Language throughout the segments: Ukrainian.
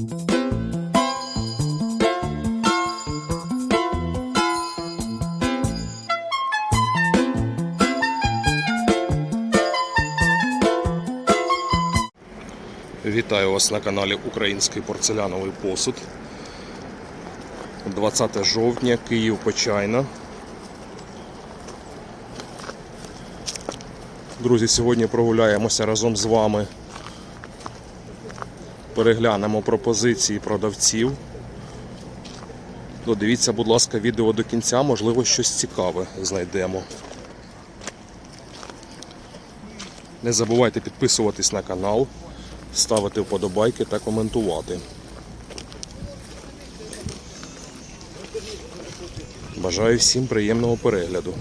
Вітаю вас на каналі Український порцеляновий посуд. 20 жовтня, Київ Почайна. Друзі, сьогодні прогуляємося разом з вами. Переглянемо пропозиції продавців. Додивіться, будь ласка, відео до кінця, можливо, щось цікаве знайдемо. Не забувайте підписуватись на канал, ставити вподобайки та коментувати. Бажаю всім приємного перегляду.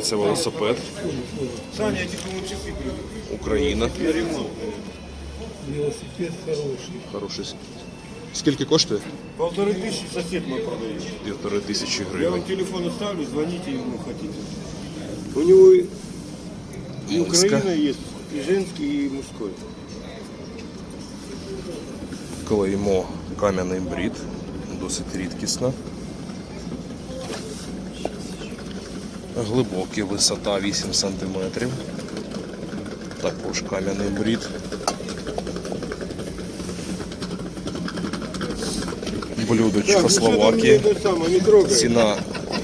Продається велосипед. Саня, я тебе лучше куплю. Україна. На ремонт. Велосипед хороший. Хороший. Скільки коштує? Полторы тысячи сосед мой продает. Півтори тисячі Я вам гривень. телефон оставлю, звоните ему хотите. У него и, и Украина есть, и женский, и мужской. Клеймо кам'яний брід. Досить рідкісна. Глибокий висота 8 см. Також кам'яний брід. Словакії. Не трогай. Ціна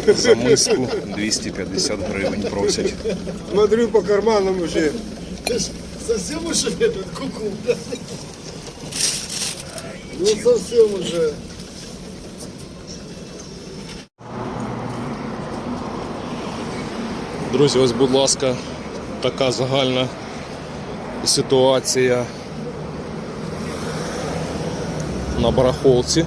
за миску 250 гривень просять. Смотрю по карманам уже. Совсем уже этот куку. Ну совсем уже. Друзі, ось, будь ласка, така загальна ситуація на барахолці.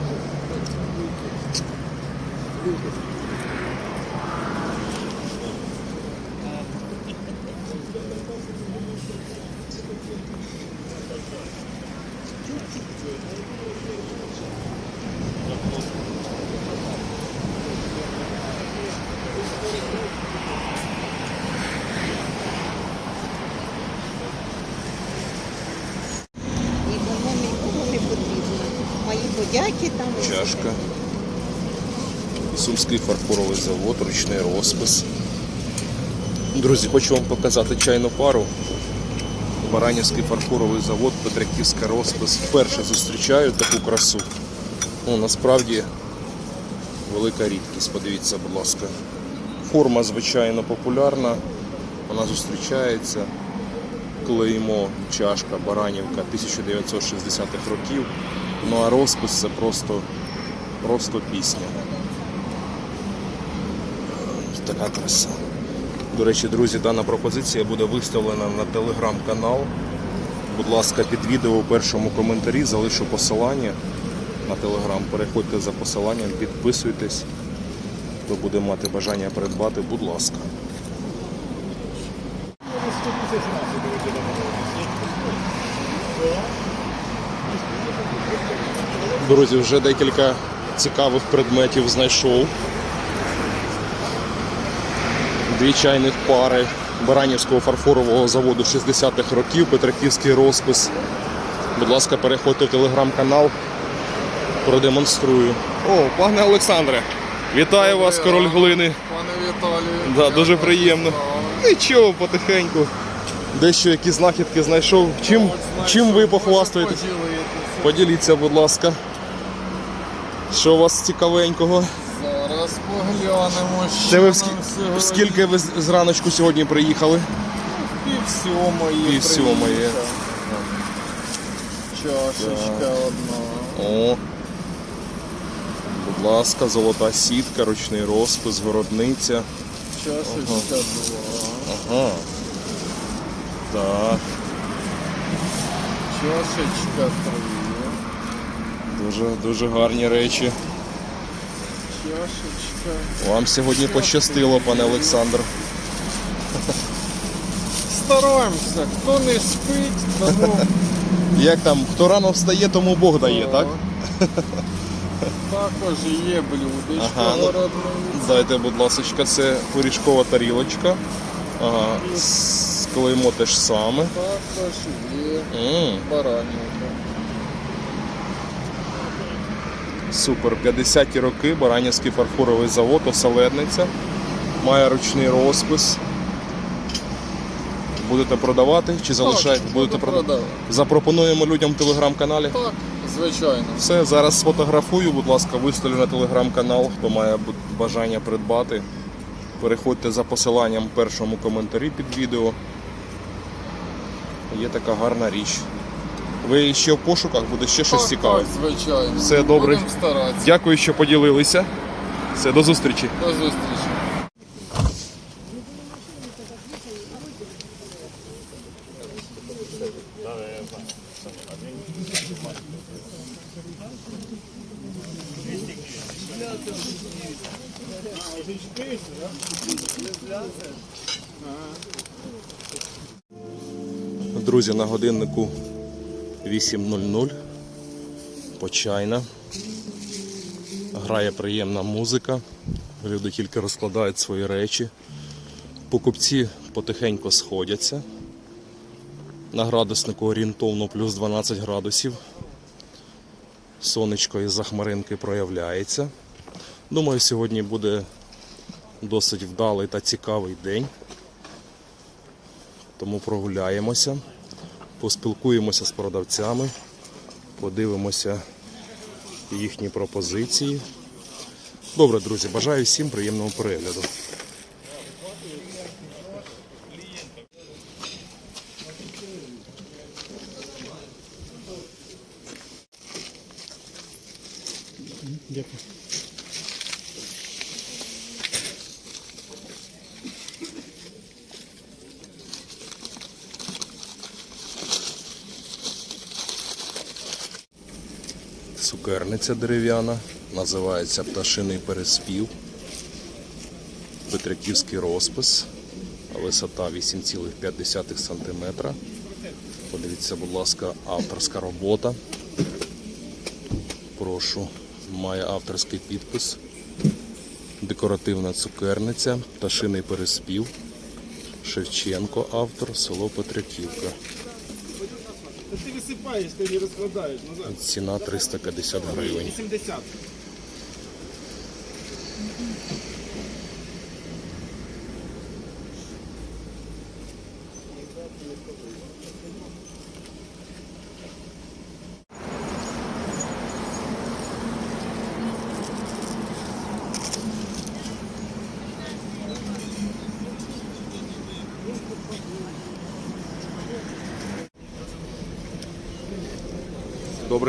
Мої там. Чашка. Сумський фарфоровий завод, ручний розпис. Друзі, хочу вам показати чайну пару. Баранівський фарфоровий завод, Петриківська розпис. Вперше зустрічаю таку красу. Ну, насправді велика рідкість, подивіться, будь ласка. Форма, звичайно, популярна, вона зустрічається. Клеймо, чашка, Баранівка 1960-х років. Ну а розпис це просто, просто пісня. Така краса. До речі, друзі, дана пропозиція буде виставлена на телеграм-канал. Будь ласка, під відео у першому коментарі залишу посилання на телеграм. Переходьте за посиланням, підписуйтесь. Хто буде мати бажання придбати, будь ласка. Друзі, вже декілька цікавих предметів знайшов. Дві чайних пари Баранівського фарфорового заводу 60-х років, Петриківський розпис. Будь ласка, переходьте в телеграм-канал, продемонструю. О, пане Олександре, вітаю вас, король глини. Пане Віталію. Да, дуже приємно. Нічого, потихеньку. Дещо які знахідки знайшов. Чим, чим ви похвастаєтесь? Поділіться, будь ласка. Що у вас цікавенького? Зараз поглянемо, що Це ви в, скі... в скільки ви з- зраночку сьогодні приїхали? Пів сьомої. Пів сьомої. приїхав. Чашечка одна. О. Будь ласка, золота сітка, ручний розпис, городниця. Чашечка два. Ага. Так, Чашечка три. Дуже, дуже гарні речі. Вам сьогодні пощастило, пане Олександр. Стараємося, хто не спить, тому Як там, хто рано встає, тому Бог дає, так? також є блюдечко Ага, ну. Дайте, будь ласка, це пиріжкова тарілочка. Ага, с- клеймо те ж саме. Також є м баранівка. Супер, 50-ті роки, Баранівський фарфоровий завод, оселедниця. Має ручний розпис. Будете продавати чи залишаєте? Так, Будете продавати? продавати. Запропонуємо людям в телеграм-каналі. Так, звичайно. Все, зараз сфотографую, будь ласка, виставлю на телеграм-канал, хто має бажання придбати. Переходьте за посиланням в першому коментарі під відео. Є така гарна річ. Ви ще в пошуках, буде ще щось цікаве. Звичайно. Все добре. Будемо старатися. Дякую, що поділилися. Все, до зустрічі. До зустрічі. Друзі, на годиннику 8.00. Почайна. Грає приємна музика. Люди тільки розкладають свої речі. Покупці потихеньку сходяться. На градуснику орієнтовно плюс 12 градусів. Сонечко із захмаринки проявляється. Думаю, сьогодні буде досить вдалий та цікавий день. Тому прогуляємося, поспілкуємося з продавцями, подивимося їхні пропозиції. Добре, друзі, бажаю всім приємного перегляду. Цукерниця дерев'яна, називається пташиний переспів. Петриківський розпис, висота 8,5 см. Подивіться, будь ласка, авторська робота. Прошу, має авторський підпис. Декоративна цукерниця, пташиний переспів. Шевченко, автор, село Петриківка. Ти висипаєш, ти не розкладаєш назад. Ціна 350 гривень. 80.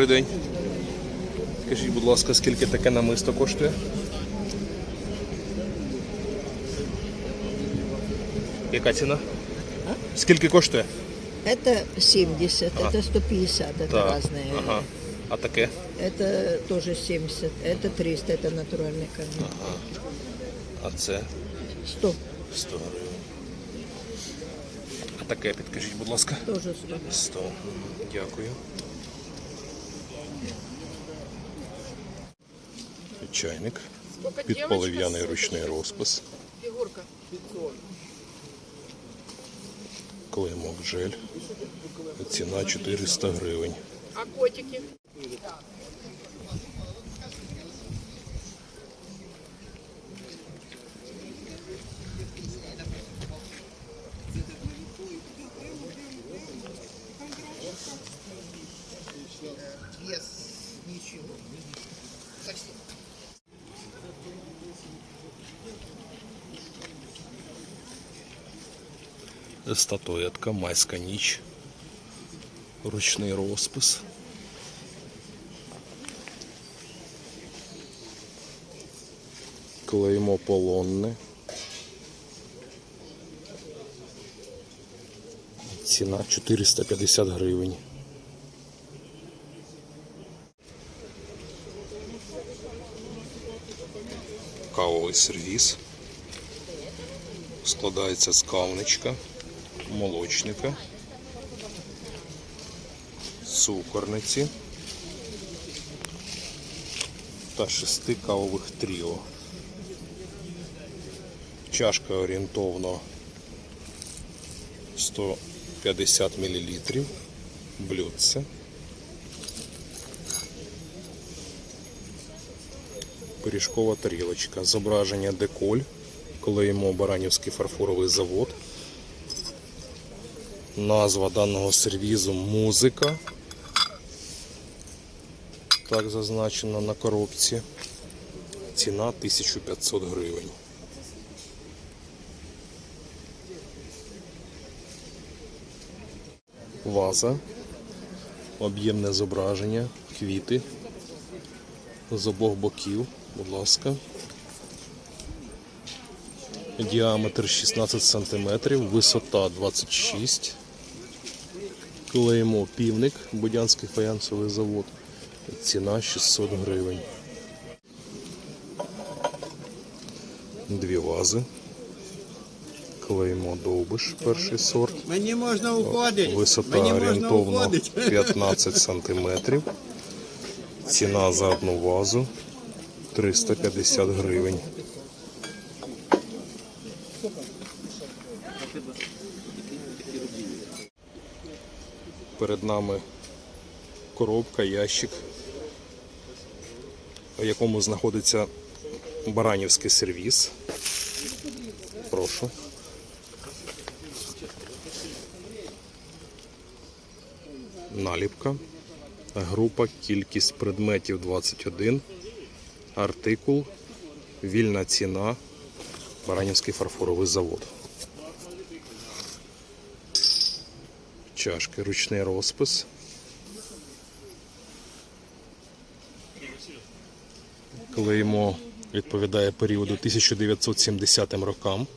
Добрий день. Скажіть, будь ласка, скільки таке намисто коштує? Яка ціна? Скільки коштує? Это 70, это 150, это разные. Ага. А таке? Это тоже 70, это 300, это натуральный камень. А це 100, 100 гривень. А таке підкажіть, будь ласка. тоже 100. 100. Дякую. Чайник. Під полив'яний ручний розпис. Клеймок жель. Ціна 400 гривень. А котики? Статуетка, майська ніч. Ручний розпис. Клеймо полонне. Ціна 450 гривень. фарфоровий сервіс. Складається з кавничка, молочника, цукорниці та шести кавових тріо. Чашка орієнтовно 150 мл. Блюдце. Пиріжкова тарілочка. Зображення деколь. Клеїмо Баранівський фарфоровий завод. Назва даного сервізу музика. Так зазначено на коробці. Ціна 1500 гривень. Ваза. Об'ємне зображення, квіти з обох боків, будь ласка. Діаметр 16 см, висота 26 Клеїмо півник, Будянський фаянсовий завод. Ціна 600 гривень. Дві вази. Клеїмо довбиш, перший сорт. Мені можна уходити. Висота Мені можна орієнтовно уходити. 15 сантиметрів. Ціна за одну вазу 350 гривень. Перед нами коробка, ящик, в якому знаходиться баранівський сервіс. Прошу. наліпка, група, кількість предметів 21, артикул, вільна ціна, Баранівський фарфоровий завод. Чашки, ручний розпис. Клеймо відповідає періоду 1970 рокам.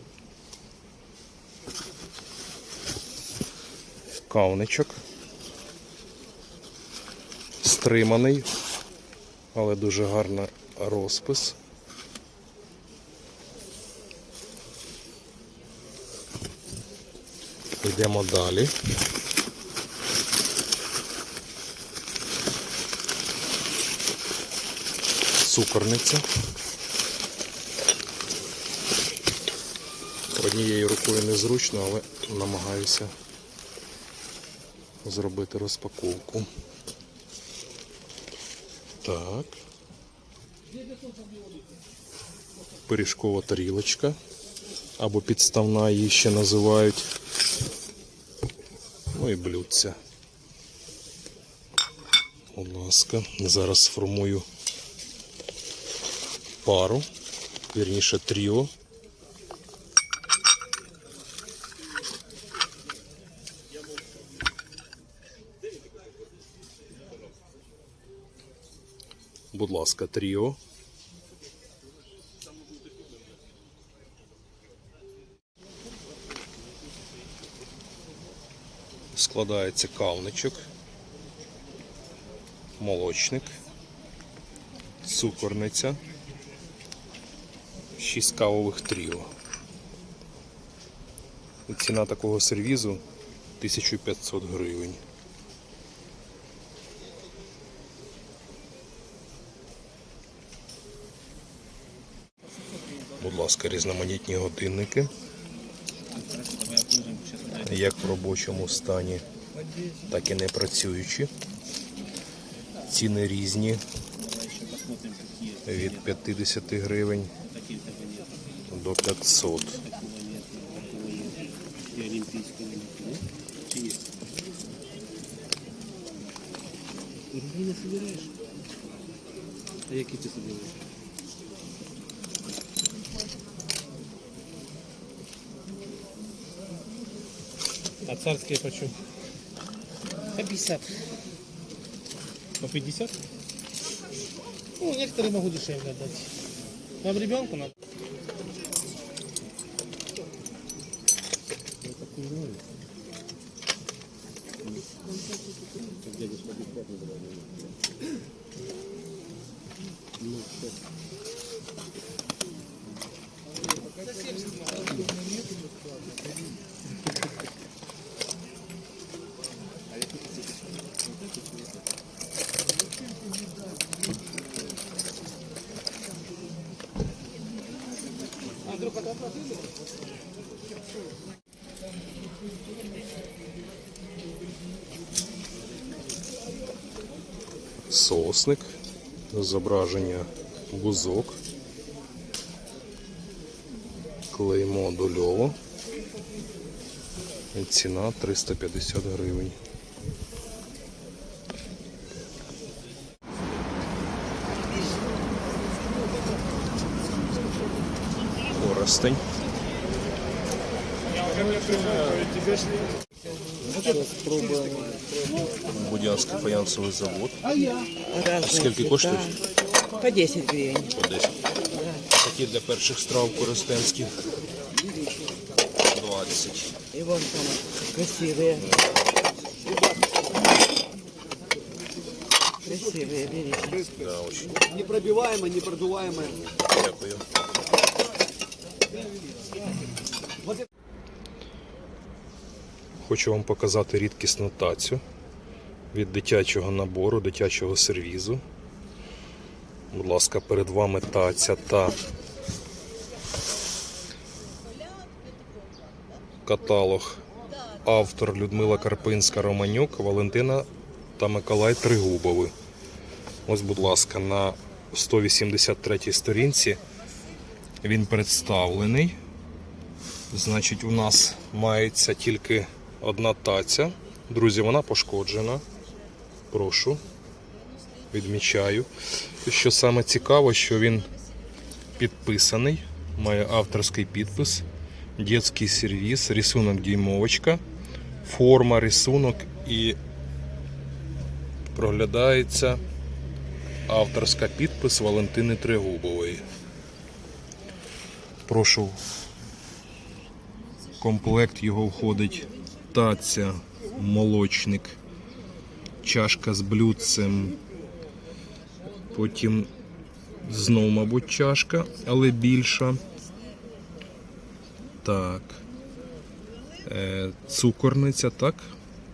Кавничок стриманий, але дуже гарний розпис. Йдемо далі. Цукорниця. Однією рукою незручно, але намагаюся зробити розпаковку. Так. Пиріжкова тарілочка. Або підставна її ще називають. Ну і блюдця. Будь ласка, зараз сформую пару, вірніше тріо. Будь ласка, тріо. Складається кавничок, молочник, цукорниця, шість кавових тріо. Ціна такого сервізу 1500 гривень. Будь ласка, різноманітні годинники. Як в робочому стані, так і не працюючі. Ціни різні. Від 50 гривень до 500. Рублі не собираєш? А які ти собираєш? А царские почем? По 50. По 50? Ну, некоторые могу дешевле отдать. Вам ребенку надо? Сосник, зображення бузок, клеймо дольово. Ціна 350 гривень. Коростень. Будянський фаянсовий завод. Скільки коштує? По 10 гривен. По 10. Такі для перших страв коростенських. 20. И вон там красивые. Красивые, берите. Да, очень. Непробиваемое, непродуваемое. Дякую. Хочу вам показати рідкісну тацю від дитячого набору, дитячого сервізу. Будь ласка, перед вами таця та каталог. Автор Людмила Карпинська Романюк, Валентина та Миколай Тригубови. Ось, будь ласка, на 183 сторінці він представлений. Значить, у нас мається тільки одна таця. Друзі, вона пошкоджена. Прошу. Відмічаю. Що саме цікаво, що він підписаний, має авторський підпис, дитячий сервіс, рисунок дюймовочка, форма, рисунок і проглядається авторська підпис Валентини Трегубової. Прошу. Комплект його входить таця, молочник, чашка з блюдцем. Потім знов, мабуть, чашка, але більша. Так. Е, цукорниця, так.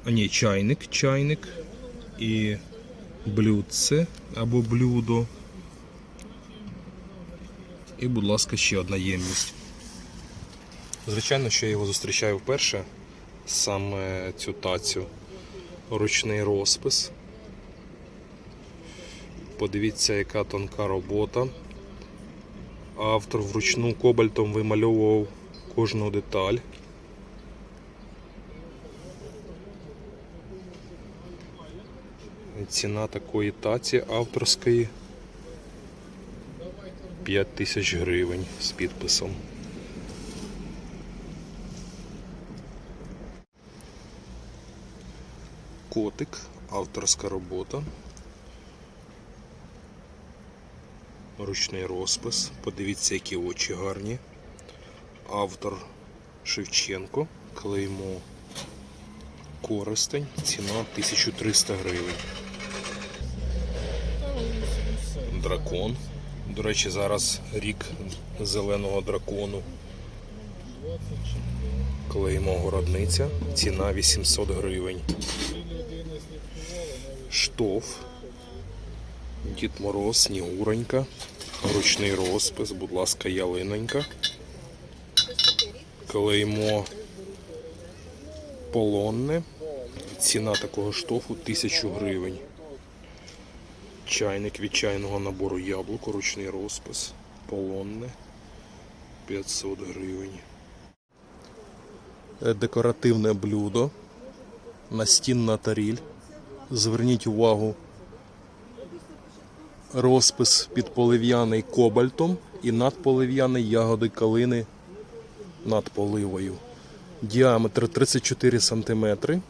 А ні, чайник, чайник і блюдце або блюдо. І, будь ласка, ще одна ємність. Звичайно, що я його зустрічаю вперше, саме цю тацю. Ручний розпис. Подивіться, яка тонка робота. Автор вручну кобальтом вимальовував кожну деталь. Ціна такої таці авторської 5 тисяч гривень з підписом. Котик, авторська робота. Ручний розпис. Подивіться, які очі гарні. Автор Шевченко. Клеймо Коростень. Ціна 1300 гривень. Дракон. До речі, зараз рік зеленого дракону. Клеймо городниця. Ціна 800 гривень. Штоф. Дід Мороз, Снігуронька. Ручний розпис, будь ласка, ялинонька. Клеймо полонне. Ціна такого штофу 1000 гривень. Чайник від чайного набору яблуко, ручний розпис, полонне 500 гривень. Декоративне блюдо, настінна таріль. Зверніть увагу, розпис підполив'яний кобальтом і надполив'яний ягоди калини над поливою. Діаметр 34 сантиметри.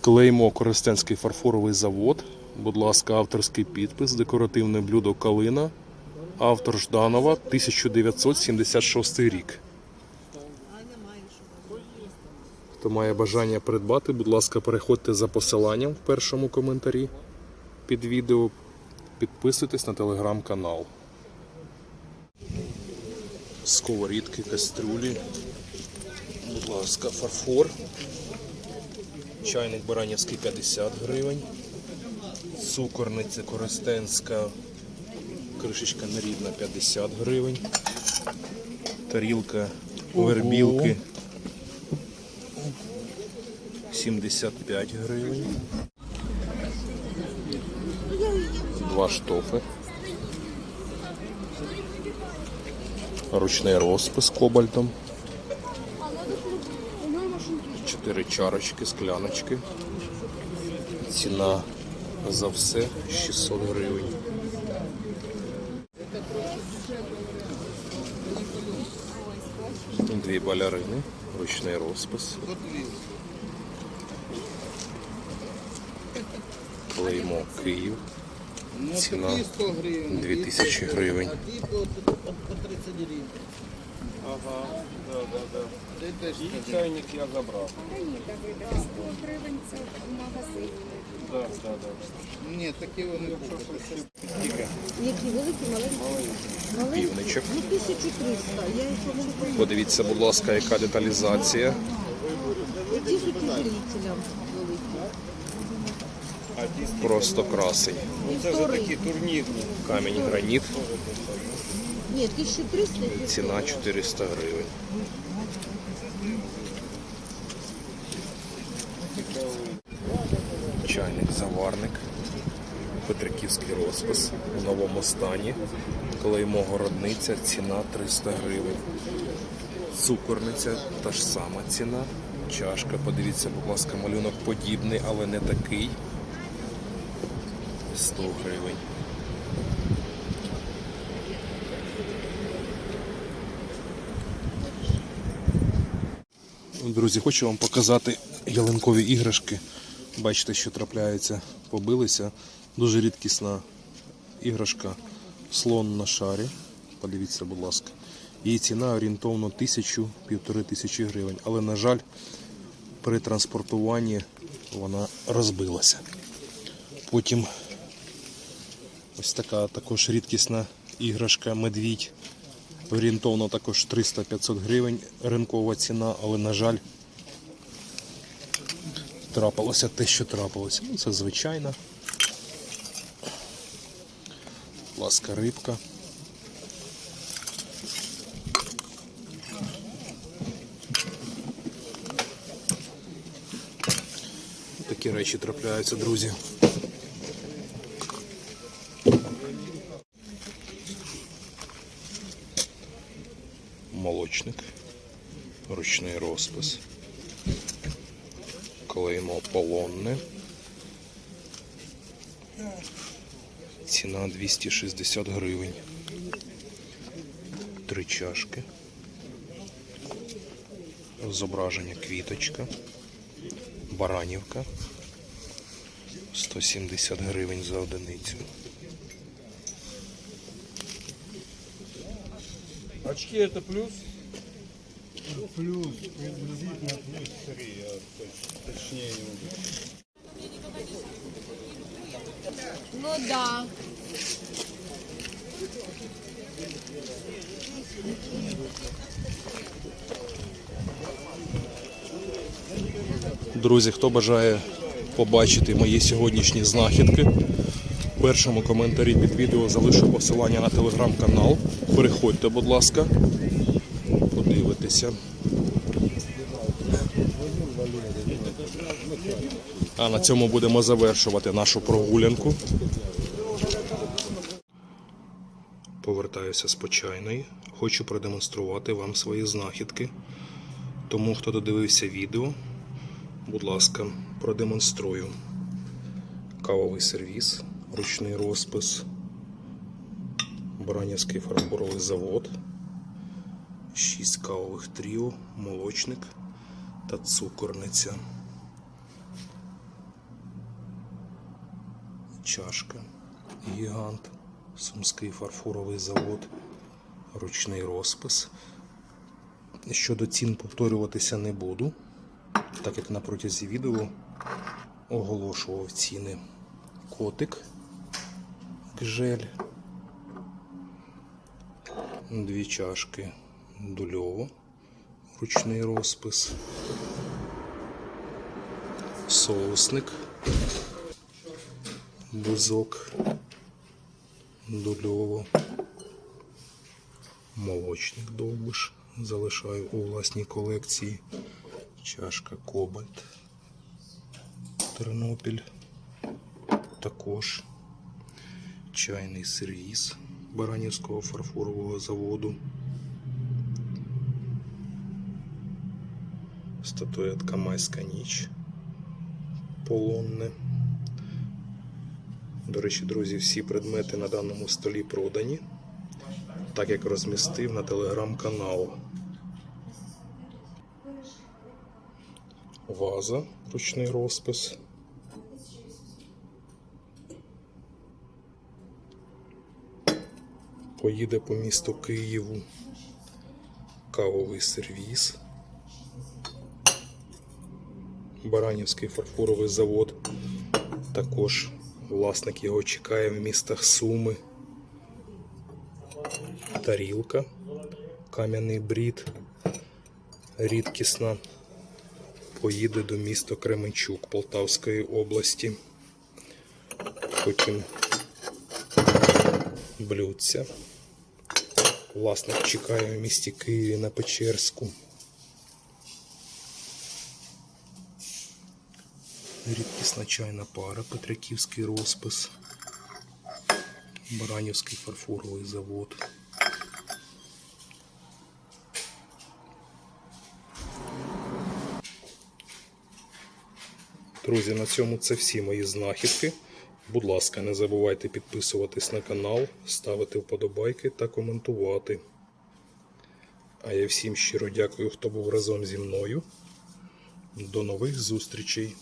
Клеймо Коростенський фарфоровий завод. Будь ласка, авторський підпис, декоративне блюдо Калина. Автор Жданова, 1976 рік. Хто має бажання придбати, будь ласка, переходьте за посиланням в першому коментарі під відео. Підписуйтесь на телеграм-канал. Сковорідки, кастрюлі. Будь ласка, фарфор. Чайник Баранівський 50 гривень. Цукорниця Коростенська Кришечка нерівна 50 гривень. Тарілка вербілки 75 гривень. Два штофи. Ручний розпис кобальтом. Чотири чарочки, скляночки. Ціна за все 600 гривень. Дві балярини, ручний розпис. Клеймо Київ. Ціна 2000 гривень. Ага, да, да, да. І чайник я забрав. Сто гривень це в магазині. Да, да, да. Ні, такі вони Які великі, маленькі? Півничок. Ну, 1300. Я їх можу Подивіться, будь ласка, яка деталізація. Які з утеплителям великі? Просто красень. Це вже такі турнірні. Камінь граніт. Ні, 1300 і Ціна 400 гривень. Чайник заварник. Петриківський розпис у новому стані. Клеймо городниця, ціна 300 гривень. Цукорниця та ж сама ціна. Чашка, подивіться, будь ласка, малюнок подібний, але не такий. 100 гривень. Друзі, хочу вам показати ялинкові іграшки. Бачите, що трапляється, побилися. Дуже рідкісна іграшка слон на шарі. Подивіться, будь ласка. Її ціна орієнтовно тисячу півтори тисячі гривень. Але, на жаль, при транспортуванні вона розбилася. Потім ось така також рідкісна іграшка медвідь. Орієнтовно також 300-500 гривень ринкова ціна, але, на жаль, трапилося те, що трапилося. Ну, це звичайна. Будь ласка, рибка. Такі речі трапляються, друзі. молочник, ручний розпис, клеймо полонне. Ціна 260 гривень. Три чашки. Зображення квіточка. Баранівка. 170 гривень за одиницю. Очки это плюс? плюс, приблизительно плюс 3, я точ- точнее не могу. Ну да. Друзі, хто бажає побачити мої сьогоднішні знахідки, в першому коментарі під відео залишу посилання на телеграм-канал. Переходьте, будь ласка, подивитися. А на цьому будемо завершувати нашу прогулянку. Повертаюся з почайної. Хочу продемонструвати вам свої знахідки. Тому, хто додивився відео, Будь ласка, продемонструю. Кавовий сервіс, ручний розпис, Баранівський фарфоровий завод, 6 кавових тріо, молочник та цукорниця. Чашка, гігант, Сумський фарфоровий завод, ручний розпис. Щодо цін повторюватися не буду так як на протязі відео оголошував ціни котик, гжель, дві чашки дульово, ручний розпис, соусник, бузок, Дульово. Молочник довбиш. Залишаю у власній колекції. Чашка Кобальт. Тернопіль. Також чайний сервіс Баранівського фарфорового заводу. Статуетка Майська ніч. Полонне. До речі, друзі, всі предмети на даному столі продані, так як розмістив на телеграм-канал. Ваза, ручний розпис. Поїде по місту Києву. Кавовий сервіс. Баранівський фарфоровий завод. Також власник його чекає в містах Суми. Тарілка, кам'яний брід, рідкісна. Поїде до міста Кременчук Полтавської області. Потім блюдця. Власник чекає в місті Києві на Печерську. Рідкісна чайна пара, Петряківський розпис, Баранівський фарфоровий завод. Друзі, на цьому це всі мої знахідки. Будь ласка, не забувайте підписуватись на канал, ставити вподобайки та коментувати. А я всім щиро дякую, хто був разом зі мною. До нових зустрічей!